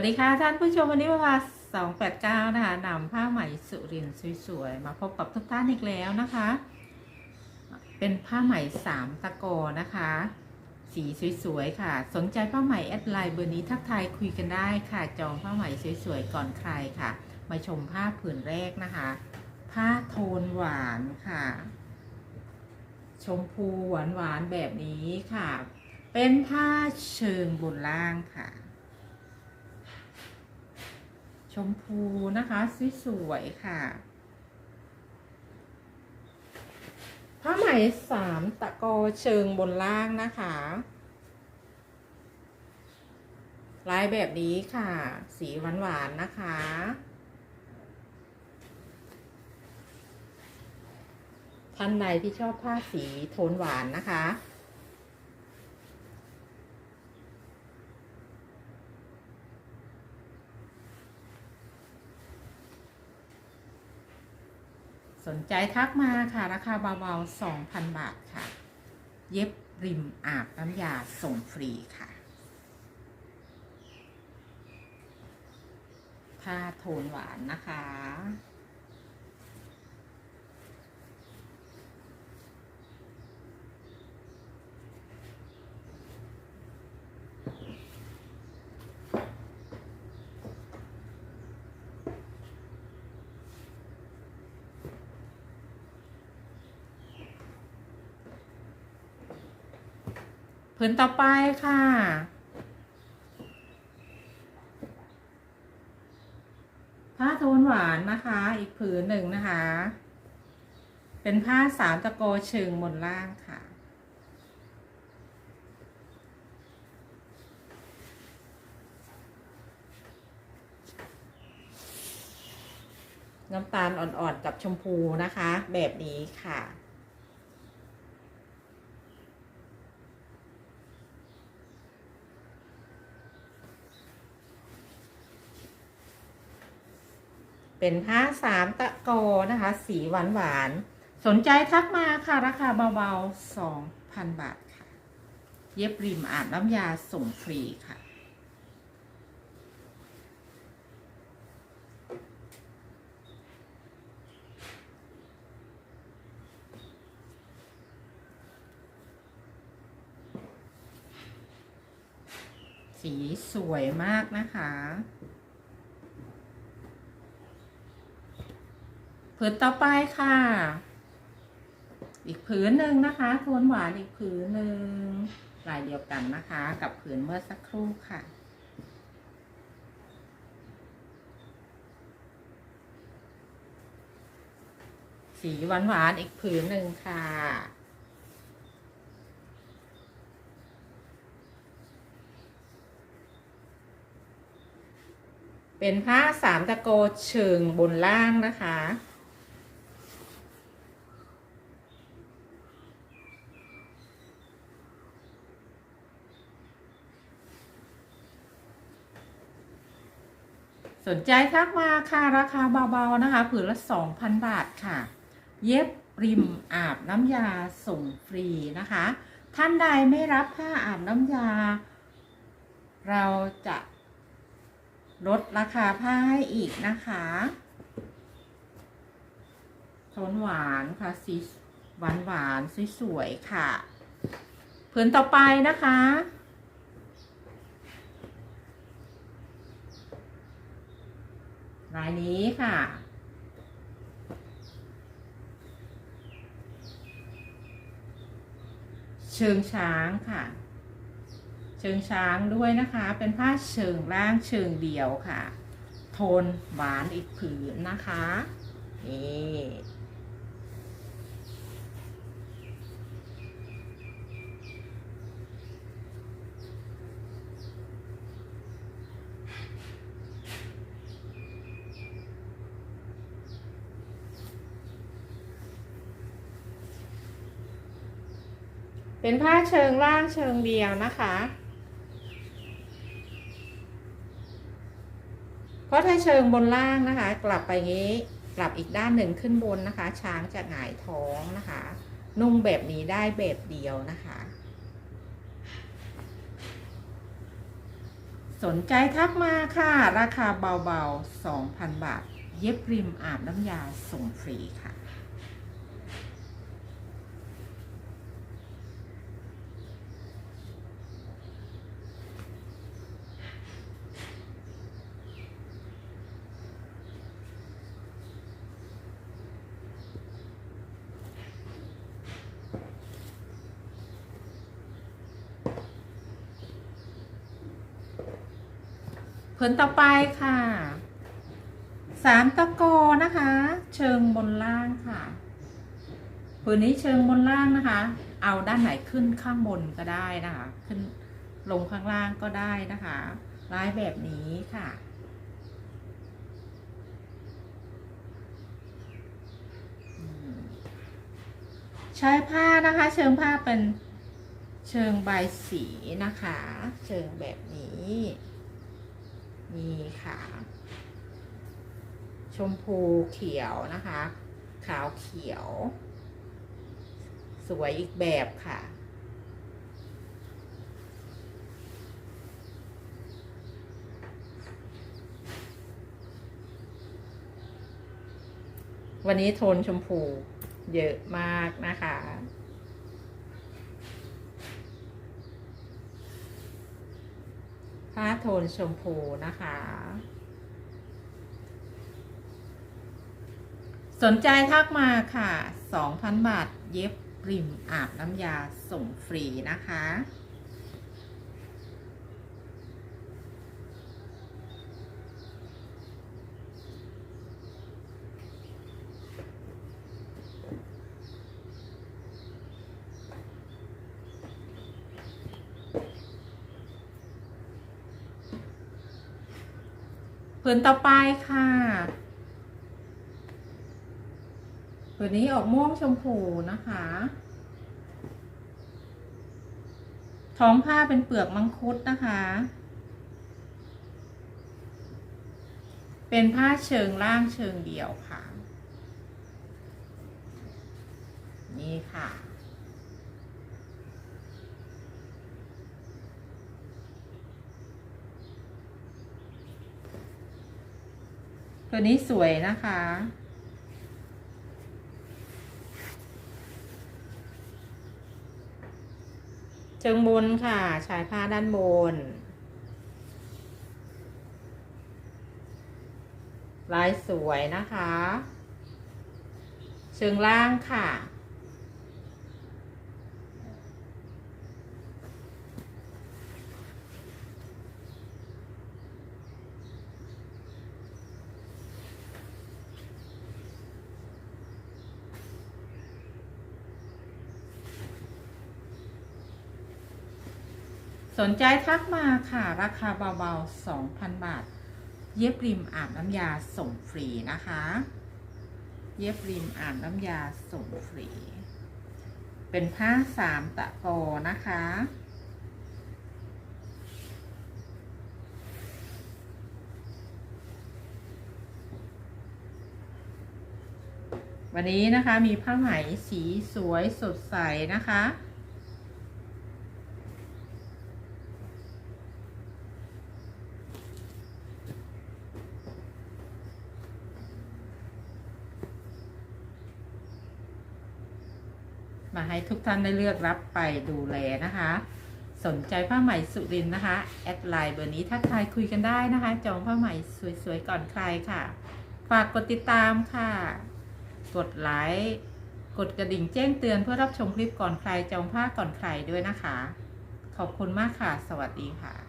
วัสดีค่ะท่านผู้ชมวันนี้ว่า289 นะคะนำผ้าไหมสุรินสวยๆ มาพบกับทุกท่านอีกแล้วนะคะ เป็นผ้าไหมสามตะกอนะคะ สีสวยๆ ค่ะ สนใจผ้าไหมแอดไลน์เบอร์นี้ทักทายคุยกันได้ค่ะ จองผ้าไหมสวยๆ ก่อนใครค่ะ มาชมผ้าผืนแรกนะคะ ผ้าโทนหวานค่ะ ชมพูหวานๆ แบบนี้ค่ะ เป็นผ้าเชิงบนล่างค่ะ มพูนะคะสวยๆค่ะผ้าไหมสามตะกอเชิงบนล่างนะคะลายแบบนี้ค่ะ สีหวานๆนะคะ ท่านใดที่ชอบผ้าสีโทนหวานนะคะ สนใจทักมาค่ะ ราคาเบาๆ 2,000 บาทค่ะ เย็บริมอาบน้ำยาส่งฟรีค่ะ ผ้าโทนหวานนะคะ ผืนต่อไปค่ะ ผ้าโทนหวานนะคะ อีกผืนหนึ่งนะคะ เป็นผ้าสามตะโกเชิงบนล่างค่ะน้ำตาลอ่อนๆกับชมพูนะคะ แบบนี้ค่ะ เป็นผ้าสามตะโกนะคะ สีหวานหวานสนใจทักมาค่ะ ราคาเบาๆ2,000บาทค่ะ เย็บริมอาบน้ำยาส่งฟรีค่ะสีสวยมากนะคะ ผืนต่อไปค่ะ อีกผืนหนึ่งนะคะโทนหวานอีกผืนหนึ่งลายเดียวกันนะคะ กับผืนเมื่อสักครู่ค่ะสีหวานหวานอีกผืนหนึ่งค่ะ เป็นผ้าสามตะโกเชิงบนล่างนะคะ สนใจทักมาค่ะราคาเบาๆนะคะผืนละ 2,000 บาทค่ะ เย็บริมอาบน้ำยาส่งฟรีนะคะ ท่านใดไม่รับผ้าอาบน้ำยา เราจะลดราคาผ้าให้อีกนะคะโทนหวานค่ะสีหวานหวานสวยๆค่ะ ผืนต่อไปนะคะ ลายนี้ค่ะ เชิงช้างค่ะ เชิงช้างด้วยนะคะ เป็นผ้าเชิงล่างเชิงเดียวค่ะ โทนหวานอีกผืนนะคะนี่ เป็นผ้าเชิงล่างเชิงเดียวนะคะ เพราะถ้าเชิงบนล่างนะคะ กลับไปงี้กลับอีกด้านหนึ่งขึ้นบนนะคะ ช้างจะหงายท้องนะคะ นุ่งแบบนี้ได้แบบเดียวนะคะ สนใจทักมาค่ะ ราคาเบาๆ 2,000 บาท เย็บริมอาบน้ำยาส่งฟรีค่ะ ผืนต่อไปค่ะสามตะกอนะคะ เชิงบนล่างค่ะผืนนี้เชิงบนล่างนะคะ เอาด้านไหนขึ้นข้างบนก็ได้นะคะ ขึ้นลงข้างล่างก็ได้นะคะลายแบบนี้ค่ะ ใช้ผ้านะคะ เชิงผ้าเป็นเชิงใบสีนะคะ เชิงแบบนี้ นี่ค่ะ ชมพูเขียวนะคะ ขาวเขียว สวยอีกแบบค่ะวันนี้โทนชมพูเยอะมากนะคะ ผ้าโทนชมพูนะคะ สนใจทักมาค่ะ 2,000 บาทเย็บริมอาบน้ำยาส่งฟรีนะคะ ผืนต่อไปค่ะผืนนี้ออกม่วงชมพูนะคะ ท้องผ้าเป็นเปลือกมังคุดนะคะ เป็นผ้าเชิงล่างเชิงเดี่ยวค่ะ นี่ค่ะ ตัวนี้สวยนะคะ เชิงบนค่ะชายผ้าด้านบน ลายสวยนะคะ เชิงล่างค่ะ สนใจทักมาค่ะ ราคาเบาๆ 2,000 บาท เย็บริมอาบน้ำยาส่งฟรีนะคะ เย็บริมอาบน้ำยาส่งฟรี เป็นผ้าสามตะโกนะคะวันนี้นะคะมีผ้าไหมสีสวยสดใสนะคะ มาให้ทุกท่านได้เลือกรับไปดูแลนะคะ สนใจผ้าไหมสุรินนะคะ แอดไลน์เบอร์นี้ถ้าใครคุยกันได้นะคะ จองผ้าไหมสวยๆก่อนใครค่ะ ฝากกดติดตามค่ะ กดไลค์กดกระดิ่งแจ้งเตือนเพื่อรับชมคลิปก่อนใครจองผ้าก่อนใครด้วยนะคะ ขอบคุณมากค่ะ สวัสดีค่ะ